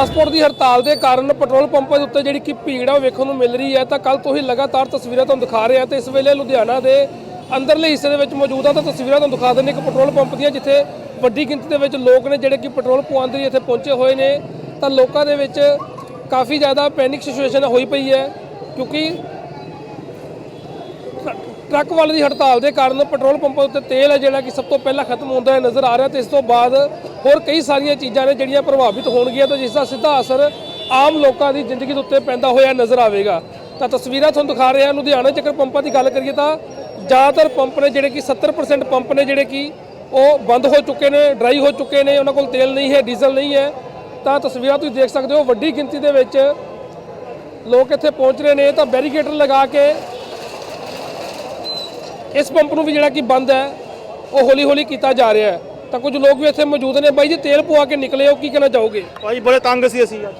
Transport ਦੀ ਹੜਤਾਲ ਦੇ ਕਾਰਨ ਪੈਟਰੋਲ ਪੰਪਾਂ ਦੇ ਉੱਤੇ ਜਿਹੜੀ ਕਿ ਭੀੜ ਆ, ਉਹ ਵੇਖਣ ਨੂੰ ਮਿਲ ਰਹੀ ਹੈ। ਤਾਂ ਕੱਲ ਤੋਂ ਹੀ ਲਗਾਤਾਰ ਤਸਵੀਰਾਂ ਤੁਹਾਨੂੰ ਦਿਖਾ ਰਹੇ ਹਾਂ ਤੇ ਇਸ ਵੇਲੇ ਲੁਧਿਆਣਾ ਦੇ ਅੰਦਰਲੇ ਹਿੱਸੇ ਦੇ ਵਿੱਚ ਮੌਜੂਦ ਆ। ਤਾਂ ਤਸਵੀਰਾਂ ਤੁਹਾਨੂੰ ਦਿਖਾ ਦਿੰਦੇ ਇੱਕ ਪੈਟਰੋਲ ਪੰਪ ਦੀਆਂ ਜਿੱਥੇ ਵੱਡੀ ਗਿਣਤੀ ਦੇ ਵਿੱਚ ਲੋਕ ਨੇ ਜਿਹੜੇ ਕਿ ਪੈਟਰੋਲ ਪਵਾਉਣ ਦੇ ਲਈ ਇੱਥੇ ਪਹੁੰਚੇ ਹੋਏ ਨੇ, ਤਾਂ ਲੋਕਾਂ ਦੇ ਵਿੱਚ ਕਾਫੀ ਜ਼ਿਆਦਾ ਪੈਨਿਕ ਸਿਚੁਏਸ਼ਨ ਹੋਈ ਪਈ ਹੈ। ਕਿਉਂਕਿ ਟਰੱਕ ਵਾਲੇ ਦੀ ਹੜਤਾਲ ਦੇ ਕਾਰਨ ਪੈਟਰੋਲ ਪੰਪਾਂ ਉੱਤੇ ਤੇਲ ਹੈ ਜਿਹੜਾ ਕਿ ਸਭ ਤੋਂ ਪਹਿਲਾਂ ਖਤਮ ਹੁੰਦਾ ਨਜ਼ਰ ਆ ਰਿਹਾ ਤੇ ਇਸ ਤੋਂ ਬਾਅਦ ਹੋਰ ਕਈ ਸਾਰੀਆਂ ਚੀਜ਼ਾਂ ਨੇ ਜਿਹੜੀਆਂ ਪ੍ਰਭਾਵਿਤ ਹੋਣਗੀਆਂ ਤੇ ਜਿਸ ਦਾ ਸਿੱਧਾ ਅਸਰ ਆਮ ਲੋਕਾਂ ਦੀ ਜ਼ਿੰਦਗੀ ਦੇ ਉੱਤੇ ਪੈਂਦਾ ਹੋਇਆ ਨਜ਼ਰ ਆਵੇਗਾ। ਤਾਂ ਤਸਵੀਰਾਂ ਤੁਹਾਨੂੰ ਦਿਖਾ ਰਹੇ ਹਾਂ। ਲੁਧਿਆਣਾ ਚੱਕਰ ਪੰਪਾਂ ਦੀ ਗੱਲ ਕਰੀਏ ਤਾਂ ਜ਼ਿਆਦਾਤਰ ਪੰਪ ਨੇ ਜਿਹੜੇ ਕਿ 70% ਪੰਪ ਨੇ ਜਿਹੜੇ ਕਿ ਉਹ ਬੰਦ ਹੋ ਚੁੱਕੇ ਨੇ ਡਰਾਈ ਹੋ ਚੁੱਕੇ ਨੇ, ਉਹਨਾਂ ਕੋਲ ਤੇਲ ਨਹੀਂ ਹੈ, ਡੀਜ਼ਲ ਨਹੀਂ ਹੈ। ਤਾਂ ਤਸਵੀਰਾਂ ਤੁਸੀਂ ਦੇਖ ਸਕਦੇ ਹੋ, ਵੱਡੀ ਗਿਣਤੀ ਦੇ ਵਿੱਚ ਲੋਕ ਇੱਥੇ ਪਹੁੰਚ ਰਹੇ ਨੇ। ਤਾਂ ਬੈਰੀਕੇਡਰ ਲਗਾ ਕੇ ਇਸ ਪੰਪ ਨੂੰ ਵੀ ਜਿਹੜਾ ਕਿ ਬੰਦ ਹੈ, ਉਹ ਹੌਲੀ ਹੌਲੀ ਕੀਤਾ ਜਾ ਰਿਹਾ ਹੈ। ਤਾਂ ਕੁਝ ਲੋਕ ਵੀ ਇੱਥੇ ਮੌਜੂਦ ਨੇ। ਬਾਈ ਜੀ ਤੇਲ ਪਵਾ ਕੇ ਨਿਕਲੇ ਹੋ ਕੀ ਕਹਿਣਾ ਚਾਹੋਗੇ? ਭਾਈ ਬੜੇ ਤੰਗ ਸੀ ਅਸੀਂ ਅੱਜ।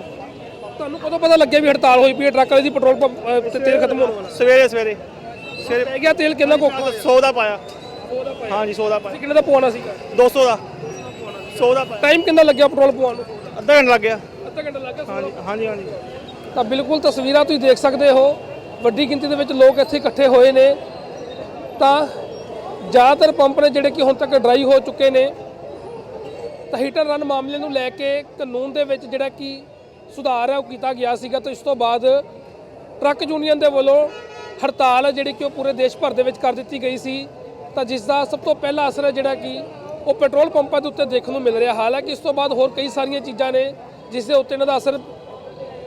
ਤੁਹਾਨੂੰ ਕਦੋਂ ਪਤਾ ਲੱਗਿਆ ਵੀ ਹੜਤਾਲ ਹੋਈ ਪਈ ਹੈ ਟਰੱਕ ਵਾਲੇ ਦੀ ਪੈਟਰੋਲ ਪੰਪ ਅਹ, ਤੇ ਤੇਲ ਖਤਮ ਹੋਣ ਵਾਲਾ? ਸਵੇਰੇ ਸਵੇਰੇ। ਸਵੇਰੇ ਪੈ ਗਿਆ ਤੇਲ ਕਿੰਨਾ ਕੋਕ 100 ਦਾ ਪਾਇਆ। ਹਾਂਜੀ 100 ਦਾ ਪਾਇਆ। ਕਿੰਨੇ ਦਾ ਪਵਾਉਣਾ ਸੀਗਾ? 200 ਦਾ। 100 ਦਾ ਪਾਇਆ। ਟਾਈਮ ਕਿੰਨਾ ਲੱਗਿਆ ਪੈਟਰੋਲ ਪਵਾਉਣ ਨੂੰ? ਅੱਧਾ ਘੰਟਾ ਲੱਗ ਗਿਆ। ਅੱਧਾ ਘੰਟਾ ਲੱਗ ਹਾਂਜੀ ਹਾਂਜੀ ਹਾਂਜੀ। ਤਾਂ ਬਿਲਕੁਲ ਤਸਵੀਰਾਂ ਤੁਸੀਂ ਦੇਖ ਸਕਦੇ ਹੋ। ਵੱਡੀ ਗਿਣਤੀ ਦੇ ਵਿੱਚ ਲੋਕ ਇੱਥੇ ਇਕੱਠੇ ਹੋਏ ਨੇ। ਤਾਂ ਜ਼ਿਆਦਾਤਰ ਪੰਪ ਨੇ ਜਿਹੜੇ ਕਿ ਹੁਣ ਤੱਕ ਡਰਾਈ ਹੋ ਚੁੱਕੇ ਨੇ। ਤਾਂ ਹੀਟਰ ਰਨ ਮਾਮਲੇ ਨੂੰ ਲੈ ਕੇ ਕਾਨੂੰਨ ਦੇ ਵਿੱਚ ਜਿਹੜਾ ਕਿ ਸੁਧਾਰ ਹੈ, ਉਹ ਕੀਤਾ ਗਿਆ ਸੀਗਾ। ਤਾਂ ਇਸ ਤੋਂ ਬਾਅਦ ਟਰੱਕ ਯੂਨੀਅਨ ਦੇ ਵੱਲੋਂ ਹੜਤਾਲ ਹੈ, ਜਿਹੜੀ ਕਿ ਉਹ ਪੂਰੇ ਦੇਸ਼ ਭਰ ਦੇ ਵਿੱਚ ਕਰ ਦਿੱਤੀ ਗਈ ਸੀ। ਤਾਂ ਜਿਸ ਦਾ ਸਭ ਤੋਂ ਪਹਿਲਾ ਅਸਰ ਹੈ ਜਿਹੜਾ ਕਿ ਉਹ ਪੈਟਰੋਲ ਪੰਪਾਂ ਦੇ ਉੱਤੇ ਦੇਖਣ ਨੂੰ ਮਿਲ ਰਿਹਾ। ਹਾਲਾਂਕਿ ਇਸ ਤੋਂ ਬਾਅਦ ਹੋਰ ਕਈ ਸਾਰੀਆਂ ਚੀਜ਼ਾਂ ਨੇ, ਜਿਸ ਦੇ ਉੱਤੇ ਇਹਨਾਂ ਦਾ ਅਸਰ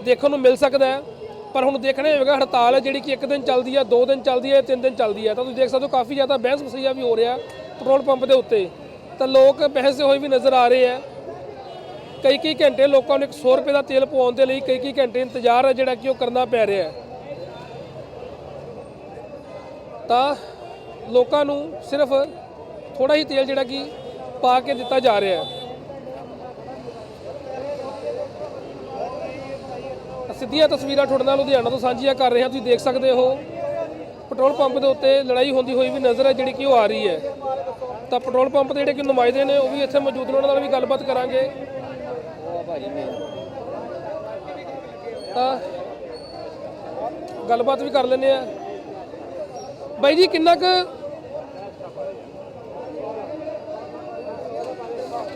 ਦੇਖਣ ਨੂੰ ਮਿਲ ਸਕਦਾ ਹੈ। ਪਰ ਹੁਣ ਦੇਖਣਾ ਹੋਵੇਗਾ, ਹੜਤਾਲ ਹੈ ਜਿਹੜੀ ਕਿ ਇੱਕ ਦਿਨ ਚੱਲਦੀ ਹੈ, ਦੋ ਦਿਨ ਚੱਲਦੀ ਹੈ, ਤਿੰਨ ਦਿਨ ਚੱਲਦੀ ਹੈ। ਤਾਂ ਤੁਸੀਂ ਦੇਖ ਸਕਦੇ ਹੋ, ਕਾਫੀ ਜ਼ਿਆਦਾ ਬਹਿਸ ਵਸਈਆ ਵੀ ਹੋ ਰਿਹਾ ਪੈਟਰੋਲ ਪੰਪ ਦੇ ਉੱਤੇ। ਤਾਂ ਲੋਕ ਬਹਿਸਦੇ ਹੋਏ ਵੀ ਨਜ਼ਰ ਆ ਰਹੇ ਆ ਕਈ ਕਈ ਘੰਟੇ ਲੋਕਾਂ ਨੂੰ 100 ਰੁਪਏ ਦਾ ਤੇਲ ਪਵਾਉਣ ਦੇ ਲਈ ਕਈ ਕਈ ਘੰਟੇ ਇੰਤਜ਼ਾਰ ਹੈ ਜਿਹੜਾ ਕਿ ਉਹ ਕਰਨਾ ਪੈ ਰਿਹਾ ਤਾਂ ਲੋਕਾਂ ਨੂੰ ਸਿਰਫ ਥੋੜਾ ਹੀ ਤੇਲ ਜਿਹੜਾ ਕਿ ਪਾ ਕੇ ਦਿੱਤਾ ਜਾ ਰਿਹਾ ਹੈ। ਸਿੱਧੀਆਂ ਤਸਵੀਰਾਂ ਤੁਹਾਡੇ ਨਾਲ ਲੁਧਿਆਣਾ ਤੋਂ ਸਾਂਝੀਆਂ ਕਰ ਰਹੇ। ਹਾਂ ਤੁਸੀਂ ਦੇਖ ਸਕਦੇ ਹੋ, ਪੈਟਰੋਲ ਪੰਪ ਦੇ ਉੱਤੇ ਲੜਾਈ ਹੁੰਦੀ ਹੋਈ ਵੀ ਨਜ਼ਰ ਹੈ ਜਿਹੜੀ ਕਿ ਉਹ ਆ ਰਹੀ ਹੈ। ਤਾਂ ਪੈਟਰੋਲ ਪੰਪ ਦੇ ਜਿਹੜੇ ਕਿ ਨੁਮਾਇੰਦੇ ਨੇ, ਉਹ ਵੀ ਇੱਥੇ ਮੌਜੂਦ ਨੇ, ਉਹਨਾਂ ਨਾਲ ਵੀ ਗੱਲਬਾਤ ਕਰਾਂਗੇ। ਤਾਂ ਗੱਲਬਾਤ ਵੀ ਕਰ ਲੈਂਦੇ ਆ। ਬਾਈ ਜੀ, ਕਿੰਨਾ ਕੁ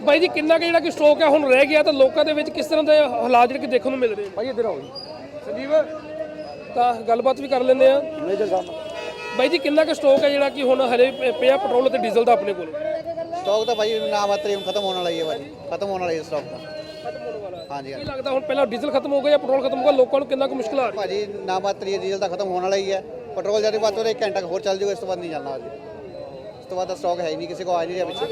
ਬਾਈ ਜੀ ਕਿੰਨਾ ਕੁ ਜਿਹੜਾ ਕਿ ਸਟਾਕ ਹੈ ਹੁਣ ਰਹਿ ਗਿਆ ਤਾਂ ਲੋਕਾਂ ਦੇ ਵਿੱਚ ਕਿਸ ਤਰ੍ਹਾਂ ਦੇ ਹਾਲਾਤ ਜਿਹੜੇ ਕਿ ਦੇਖਣ ਨੂੰ ਮਿਲ ਰਹੇ ਨੇ? ਭਾਈ ਇੱਧਰ ਆਓ ਜੀ। ਸੰਜੀਵ? ਤਾਂ ਗੱਲਬਾਤ ਵੀ ਕਰ ਲੈਂਦੇ ਆ ਮੇਜਰ ਸਾਹਿਬ ਬਾਈ ਜੀ ਕਿੰਨਾ ਕੁ ਸਟਾਕ ਹੈ ਜਿਹੜਾ ਕਿ ਹੁਣ ਹਲੇ ਪ- ਪਿਆ ਪੈਟਰੋਲ ਅਤੇ ਡੀਜ਼ਲ ਦਾ ਆਪਣੇ ਕੋਲ? ਸਟਾਕ ਤਾਂ ਭਾਈ ਨਾ ਮਾਤਰ ਹੁਣ ਖਤਮ ਹੋਣ ਵਾਲਾ ਹੀ ਹੈ ਭਾਜੀ ਖਤਮ ਹੋਣ ਵਾਲਾ ਹੀ ਸਟਾਕ ਤਾਂ। ਖਤਮ ਹੋਣ ਵਾਲਾ। ਹਾਂਜੀ ਕੀ ਲੱਗਦਾ ਹੁਣ ਪਹਿਲਾਂ ਡੀਜ਼ਲ ਖਤਮ ਹੋ ਗਿਆ ਜਾਂ ਪੈਟਰੋਲ ਖਤਮ ਹੋ ਗਿਆ? ਲੋਕਾਂ ਨੂੰ ਕਿੰਨਾ ਕੁ ਮੁਸ਼ਕਲ ਆ ਰਹੀ ਹੈ? ਭਾਜੀ ਨਾ ਮਾਤਰ ਡੀਜ਼ਲ ਤਾਂ ਖਤਮ ਹੋਣ ਵਾਲਾ ਹੀ ਹੈ। ਪੈਟਰੋਲ ਜਦ ਬਾਤ ਹੋ ਰਿਹਾ ਇੱਕ ਘੰਟਾ ਕੁ ਹੋਰ ਚੱਲ ਜਾਊਗਾ ਇਸ ਤੋਂ ਬਾਅਦ ਨਹੀਂ ਚੱਲਣਾ ਜੀ ਇਸ ਤੋਂ ਬਾਅਦ ਤਾਂ ਸਟਾਕ ਹੈ ਹੀ ਨਹੀਂ ਕਿਸੇ ਕੋ ਆ ਨਹੀਂ ਰਿਹਾ ਪਿੱਛੇ।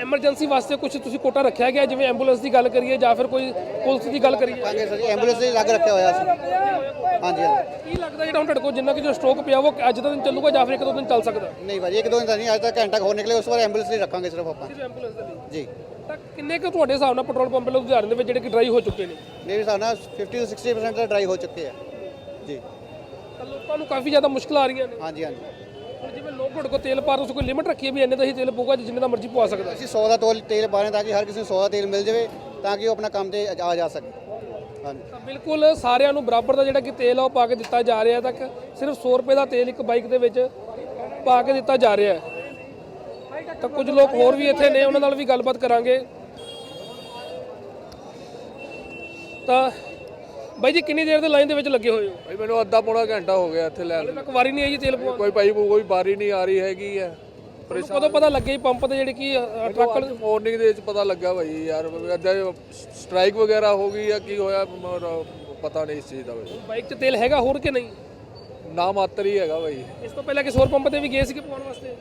ਐਮਰਜੈਂਸੀ ਵਾਸਤੇ ਕੁਝ ਤੁਸੀਂ ਕੋਟਾ ਰੱਖਿਆ ਗਿਆ? ਜਿਵੇਂ ਐਂਬੂਲੈਂਸ ਦੀ ਗੱਲ ਕਰੀਏ ਜਾਂ ਫਿਰ ਕੋਈ ਪੁਲਿਸ ਦੀ ਗੱਲ ਕਰੀਏ? ਕਾਂਗੇ ਸਰ ਜੀ ਐਂਬੂਲੈਂਸ ਦੇ ਲੱਗ ਰੱਖਿਆ ਹੋਇਆ ਸੀ। ਹਾਂਜੀ ਹਾਂਜੀ। ਕੀ ਲੱਗਦਾ ਜਿਹੜਾ ਹੁਣ ਤੁਹਾਡੇ ਕੋਲ ਜਿੰਨਾ ਕਿ ਜੋ ਸਟਾਕ ਪਿਆ ਉਹ ਅੱਜ ਦਾ ਦਿਨ ਚੱਲੂਗਾ ਜਾਂ ਫਿਰ ਇੱਕ ਦੋ ਦਿਨ ਚੱਲ ਸਕਦਾ? ਨਹੀਂ ਭਾਜੀ ਇੱਕ ਦੋ ਦਿਨ ਤਾਂ ਨਹੀਂ ਅੱਜ ਤੱਕ ਘੰਟਾ ਕੁ ਹੋਰ ਨਿਕਲੇ ਉਸ ਬਾਅਦ ਐਂਬੂਲੈਂਸ ਲਈ ਰੱਖਾਂਗੇ ਸਿਰਫ ਆਪਾਂ। ਸਿਰਫ ਐਂਬੂਲੈਂਸ ਦੇ ਲਈ? ਜੀ। ਤਾਂ ਕਿੰਨੇ ਕੁ ਤੁਹਾਡੇ ਹਿਸਾਬ ਨਾਲ ਪੈਟਰੋਲ ਪੰਪ ਲੁਧਿਆਣੇ ਦੇ ਵਿੱਚ ਜਿਹੜੇ ਕਿ ਡਰਾਈ ਹੋ ਚੁੱਕੇ ਨੇ? ਮੇਰੇ ਹਿਸਾਬ ਨਾਲ 50 ਤੋਂ 60% ਤਾਂ ਡਰਾਈ ਹੋ ਚੁੱਕੇ ਆ। ਜੀ। ਤਾਂ ਲੋਕਾਂ ਨੂੰ ਕਾਫੀ ਜ਼ਿਆਦਾ ਮੁਸ਼ਕਲਾਂ ਆ ਰਹੀਆਂ ਨੇ। ਹਾਂਜੀ ਹਾਂਜੀ। ਜਿਵੇਂ ਲੋਕ ਤੁਹਾਡੇ ਕੋਲ ਤੇਲ ਪਾ ਰਹੇ ਕੋਈ ਲਿਮਿਟ ਰੱਖੀ ਹੈ ਵੀ ਇੰਨੇ ਦਾ ਹੀ ਤੇਲ ਪਊਗਾ ਜਿੰਨੇ ਦਾ ਮਰਜ਼ੀ ਪਵਾ ਸਕਦਾ ਅਸੀਂ 100 ਦਾ ਤੋਲ ਤੇਲ ਪਾ ਰਹੇ ਹਾਂ ਤਾਂ ਕਿ ਹਰ ਕਿਸੇ ਨੂੰ 100 ਦਾ ਤੇਲ ਮਿਲ ਜਾਵੇ ਤਾਂ ਕਿ ਉਹ ਆਪਣਾ ਕੰਮ ਤੇ ਆ ਜਾ ਸਕੇ। ਹਾਂਜੀ। ਤਾਂ ਬਿਲਕੁਲ ਸਾਰਿਆਂ ਨੂੰ ਬਰਾਬਰ ਦਾ ਜਿਹੜਾ ਕਿ ਤੇਲ ਆ ਉਹ ਪਾ ਕੇ ਦਿੱਤਾ ਜਾ ਰਿਹਾ ਤੱਕ ਸਿਰਫ 100 ਰੁਪਏ ਦਾ ਤੇਲ ਇੱਕ ਬਾਈਕ ਦੇ ਵਿੱਚ ਪਾ ਕੇ ਦਿੱਤਾ ਜਾ ਰਿਹਾ ਹੈ। ਤਾਂ ਕੁਝ ਲੋਕ ਹੋਰ ਵੀ ਇੱਥੇ ਨੇ ਉਹਨਾਂ ਨਾਲ ਵੀ ਗੱਲਬਾਤ ਕਰਾਂਗੇ। ਤਾਂ ਬਾਈ ਜੀ ਕਿੰਨੀ ਦੇਰ ਦੇ ਲਾਈਨ ਦੇ ਵਿੱਚ ਲੱਗੇ ਹੋਏ ਹੋ? ਭਾਈ ਮੈਨੂੰ ਅੱਧਾ ਪੌਣਾ ਘੰਟਾ ਹੋ ਗਿਆ ਇੱਥੇ ਲੈਣ ਹਲੇ ਤੱਕ ਵਾਰੀ ਨਹੀਂ ਆਈ ਜੀ ਤੇਲ ਪਵਾਉਣ? ਕੋਈ ਭਾਈ ਕੋਈ ਬਾਰੀ ਨਹੀਂ ਆ ਰਹੀ ਹੈਗੀ ਹੈ। ਕਦੋਂ ਪਤਾ ਲੱਗਿਆ ਜੀ ਪੰਪ ਤੇ ਜਿਹੜੀ ਕਿ ਟਰੱਕ ਮਾਰਨਿੰਗ ਦੇ ਵਿੱਚ ਪਤਾ ਲੱਗਾ ਭਾਈ ਯਾਰ ਅੱਧਾ ਸਟ੍ਰਾਈਕ ਵਗੈਰਾ ਹੋ ਗਈ ਜਾਂ ਕੀ ਹੋਇਆ ਮਰ- ਪਤਾ ਨਹੀਂ ਇਸ ਚੀਜ਼ ਦਾ ਭਾਈ ਬਾਈਕ 'ਚ ਤੇਲ ਹੈਗਾ ਹੋਰ ਕਿ ਨਹੀਂ? ਨਾ ਮਾਤਰ ਹੀ ਹੈਗਾ ਭਾਈ ਇਸ ਤੋਂ ਪਹਿਲਾਂ ਕਿਸੇ ਹੋਰ ਪੰਪ ਤੇ ਵੀ ਗਏ ਸੀਗੇ ਪਵਾਉਣ ਵਾਸਤੇ?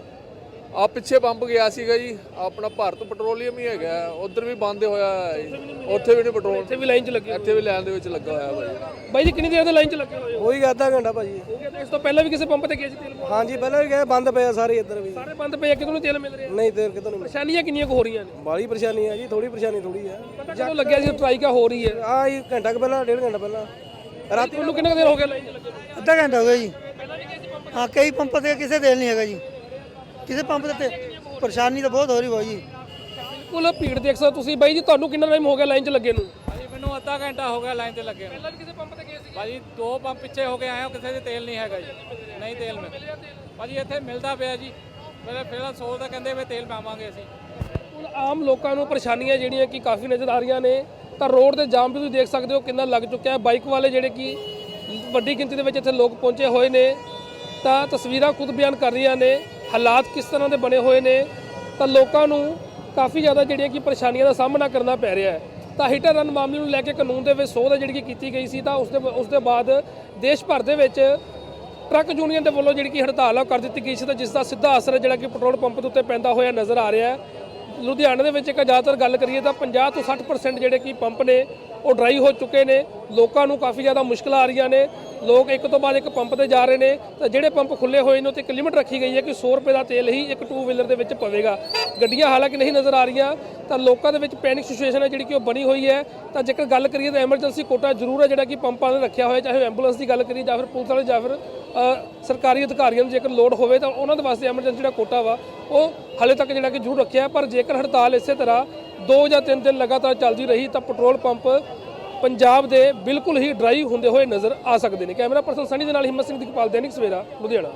ਆ ਪਿੱਛੇ ਪੰਪ ਗਿਆ ਸੀਗਾ ਜੀ ਆਪਣਾ ਭਾਰਤ ਪੈਟਰੋਲੀਅਮ ਹੀ ਹੈਗਾ ਉਧਰ ਵੀ ਬੰਦ ਹੋਇਆ ਹੈ ਜੀ। ਉੱਥੇ ਵੀ ਨਹੀਂ ਪੈਟਰੋਲ। ਇੱਥੇ ਵੀ ਲਾਈਨ 'ਚ ਲੱਗੇ। ਇੱਥੇ ਵੀ ਲਾਈਨ ਦੇ ਵਿੱਚ ਲੱਗਾ ਹੋਇਆ ਭਾਈ। ਬਾਈ ਜੀ ਕਿੰਨੀ ਦੇਰ ਦੇ ਲਾਈਨ 'ਚ ਲੱਗੇ ਹੋਏ ਹੋ? ਹੋਈ ਗਿਆ ਅੱਧਾ ਘੰਟਾ ਭਾਜੀ ਹੋ ਗਿਆ ਤਾਂ ਇਸ ਤੋਂ ਪਹਿਲਾਂ ਵੀ ਕਿਸੇ ਪੰਪ ਤੇ ਗਏ ਸੀ ਤੇਲ ਪਵਾਉਣ ਹਾਂਜੀ ਪਹਿਲਾਂ ਵੀ ਗਏ ਬੰਦ ਪਏ ਆ ਸਾਰੇ ਇੱਧਰ ਵੀ। ਸਾਰੇ ਬੰਦ ਪਏ ਆ ਕਿਤੋਂ ਤੇਲ ਮਿਲ ਰਿਹਾ? ਨਹੀਂ ਤੇਲ ਕਿਤੋਂ ਨਹੀਂ ਪਰੇਸ਼ਾਨੀਆਂ ਕਿੰਨੀਆਂ ਕੁ ਹੋ ਰਹੀਆਂ ਨੇ? ਬਾਲੀ ਪਰੇਸ਼ਾਨੀ ਹੈ ਜੀ ਥੋੜੀ ਪਰੇਸ਼ਾਨੀ ਥੋੜੀ ਹੈ ਪਤਾ ਕਦੋਂ ਲੱਗਿਆ ਸੀ ਸਟ੍ਰਾਈਕਾ ਹੋ ਰਹੀ ਹੈ? ਆ ਹੀ ਘੰਟਾ ਕੁ ਪਹਿਲਾਂ ਡੇਢ ਘੰਟਾ ਪਹਿਲਾਂ। ਰਾਤ ਨੂੰ ਕਿੰਨੇ ਕੁ ਦੇਰ ਹੋ ਗਿਆ ਲਾਈਨ 'ਚ ਲੱਗੇ ਨੂੰ? ਅੱਧਾ ਘੰਟਾ ਹੋ ਗਿਆ ਜੀ। ਹਾਂ ਕਈ ਪੰਪ ਤੇ ਕਿਸੇ ਤੇਲ ਨਹੀਂ ਹੈਗਾ ਜੀ। ਕਿਸੇ ਪੰਪ ਤੇ ਤੇ ਪਰੇਸ਼ਾਨੀ ਤਾਂ ਬਹੁਤ ਹੋ ਰਹੀ ਬਾਈ ਜੀ ਬਿਲਕੁਲ ਭੀੜ ਦੇਖ ਸਕਦੇ ਤੁਸੀਂ। ਬਾਈ ਜੀ ਤੁਹਾਨੂੰ ਕਿੰਨਾ ਟਾਈਮ ਹੋ ਗਿਆ ਲਾਈਨ 'ਚ ਲੱਗੇ ਨੂੰ? ਮੈਨੂੰ ਅੱਧਾ ਘੰਟਾ ਹੋ ਗਿਆ ਲਾਈਨ ਤੇ ਲੱਗੇ ਨੂੰ। ਪਹਿਲਾਂ ਵੀ ਕਿਸੇ ਪੰਪ ਤੇ ਗਏ ਸੀ ਭਾਜੀ ਦੋ ਪੰਪ ਪਿੱਛੇ ਹੋ ਕੇ ਆਏ ਹਾਂ ਕਿਸੇ ਦੇ ਤੇਲ ਨਹੀਂ ਹੈਗਾ ਜੀ। ਨਹੀਂ ਤੇਲ ਮਿਲ ਭਾਜੀ ਇੱਥੇ ਮਿਲਦਾ ਪਿਆ ਜੀ। ਪਹਿਲਾਂ ਪਹਿਲਾਂ 100 ਦਾ ਕਹਿੰਦੇ ਵੀ ਤੇਲ ਪਾਵਾਂਗੇ ਅਸੀਂ। ਹੁਣ ਆਮ ਲੋਕਾਂ ਨੂੰ ਪਰੇਸ਼ਾਨੀਆਂ ਜਿਹੜੀਆਂ ਕਿ ਕਾਫੀ ਨਜ਼ਰ ਆ ਰਹੀਆਂ ਨੇ। ਤਾਂ ਰੋਡ ਤੇ ਜਾਮ ਵੀ ਤੁਸੀਂ ਦੇਖ ਸਕਦੇ ਹੋ ਕਿੰਨਾ ਲੱਗ ਚੁੱਕਿਆ ਹੈ। ਬਾਈਕ ਵਾਲੇ ਜਿਹੜੇ ਕਿ ਵੱਡੀ ਗਿਣਤੀ ਦੇ ਵਿੱਚ ਇੱਥੇ ਲੋਕ ਪਹੁੰਚੇ ਹੋਏ ਨੇ। ਤਾਂ ਤਸਵੀਰਾਂ ਖੁਦ ਬਿਆਨ ਕਰ ਰਹੀਆਂ ਨੇ। ਹਾਲਾਤ ਕਿਸ ਤਰ੍ਹਾਂ ਦੇ ਬਣੇ ਹੋਏ ਨੇ, ਤਾਂ ਲੋਕਾਂ ਨੂੰ ਕਾਫੀ ਜ਼ਿਆਦਾ ਜਿਹੜੀਆਂ ਕਿ ਪਰੇਸ਼ਾਨੀਆਂ ਦਾ ਸਾਹਮਣਾ ਕਰਨਾ ਪੈ ਰਿਹਾ ਹੈ। ਤਾਂ ਹਿੱਟ ਰਨ ਮਾਮਲੇ ਨੂੰ ਲੈ ਕੇ ਕਾਨੂੰਨ ਦੇ ਵਿੱਚ ਸੋਧ ਜਿਹੜੀ ਕਿ ਕੀਤੀ ਗਈ ਸੀ, ਤਾਂ ਉਸ ਦੇ ਉਸ ਦੇ ਬਾਅਦ ਦੇਸ਼ ਭਰ ਦੇ ਵਿੱਚ ਟਰੱਕ ਯੂਨੀਅਨ ਦੇ ਵੱਲੋਂ ਜਿਹੜੀ ਕਿ ਹੜਤਾਲ ਆ ਉਹ ਕਰ ਦਿੱਤੀ ਗਈ ਸੀ, ਤਾਂ ਜਿਸ ਦਾ ਸਿੱਧਾ ਅਸਰ ਜਿਹੜਾ ਕਿ ਪੈਟਰੋਲ ਪੰਪ ਦੇ ਉੱਤੇ ਪੈਂਦਾ ਹੋਇਆ ਨਜ਼ਰ ਆ ਰਿਹਾ ਹੈ। ਲੁਧਿਆਣਾ ਦੇ ਵਿੱਚ ਇੱਕ ਜ਼ਿਆਦਾਤਰ ਗੱਲ ਕਰੀਏ ਤਾਂ 50 ਤੋਂ 60% ਜਿਹੜੇ ਕਿ ਪੰਪ ਨੇ ਉਹ ਡਰਾਈ ਹੋ ਚੁੱਕੇ ਨੇ। ਲੋਕਾਂ ਨੂੰ ਕਾਫੀ ਜ਼ਿਆਦਾ ਮੁਸ਼ਕਲਾਂ ਆ ਰਹੀਆਂ ਨੇ। ਲੋਕ ਇੱਕ ਤੋਂ ਬਾਅਦ ਇੱਕ ਪੰਪ ਤੇ ਜਾ ਰਹੇ ਨੇ। ਤਾਂ ਜਿਹੜੇ ਪੰਪ ਖੁੱਲੇ ਹੋਏ ਨੇ ਉੱਤੇ ਇੱਕ ਲਿਮਿਟ ਰੱਖੀ ਗਈ ਹੈ ਕਿ 100 ਰੁਪਏ ਦਾ ਤੇਲ ਹੀ ਇੱਕ ਟੂ ਵੀਲਰ ਦੇ ਵਿੱਚ ਪਵੇਗਾ। ਗੱਡੀਆਂ ਹਾਲਾਂਕਿ ਨਹੀਂ ਨਜ਼ਰ ਆ ਰਹੀਆਂ, ਤਾਂ ਲੋਕਾਂ ਦੇ ਵਿੱਚ ਪੈਨਿਕ ਸਿਚੁਏਸ਼ਨ ਹੈ ਜਿਹੜੀ ਕਿ ਉਹ ਬਣੀ ਹੋਈ ਹੈ। ਤਾਂ ਜੇਕਰ ਗੱਲ ਕਰੀਏ ਤਾਂ ਐਮਰਜੈਂਸੀ ਕੋਟਾ ਜ਼ਰੂਰ ਹੈ ਜਿਹੜਾ ਕਿ ਪੰਪਾਂ ਨੇ ਰੱਖਿਆ ਹੋਇਆ, ਚਾਹੇ ਐਂਬੂਲੈਂਸ ਦੀ ਗੱਲ ਕਰੀਏ ਜਾਂ ਫਿਰ ਪੁਲਿਸ ਵਾਲੇ ਜਾਂ ਫਿਰ ਸਰਕਾਰੀ ਅਧਿਕਾਰੀਆਂ ਨੂੰ ਜੇਕਰ ਲੋਡ ਹੋਵੇ ਤਾਂ ਉਹਨਾਂ ਦੇ ਵਾਸਤੇ ਐਮਰਜੈਂਸੀ ਜਿਹੜਾ ਕੋਟਾ ਵਾ, ਉਹ ਹਾਲੇ ਤੱਕ ਜਿਹੜਾ ਕਿ ਜ਼ਰੂਰ ਰੱਖਿਆ ਪਰ ਜੇਕਰ ਹੜਤਾਲ ਇਸੇ ਤਰ੍ਹਾਂ ਦੋ ਜਾਂ ਤਿੰਨ ਦਿਨ ਲਗਾਤਾਰ ਚੱਲਦੀ ਰਹੀ ਤਾਂ ਪੈਟਰੋਲ ਪੰਪ ਪੰਜਾਬ ਦੇ ਬਿਲਕੁਲ ਹੀ ਡਰਾਈ ਹੁੰਦੇ ਹੋਏ ਨਜ਼ਰ ਆ ਸਕਦੇ ਨੇ। ਕੈਮਰਾ ਪਰਸਨ ਸਨੀ ਦੇ ਨਾਲ ਹਿੰਮਤ ਸਿੰਘ ਦੀਪਾਲ ਦੈਨਿਕ ਸਵੇਰਾ, ਲੁਧਿਆਣਾ।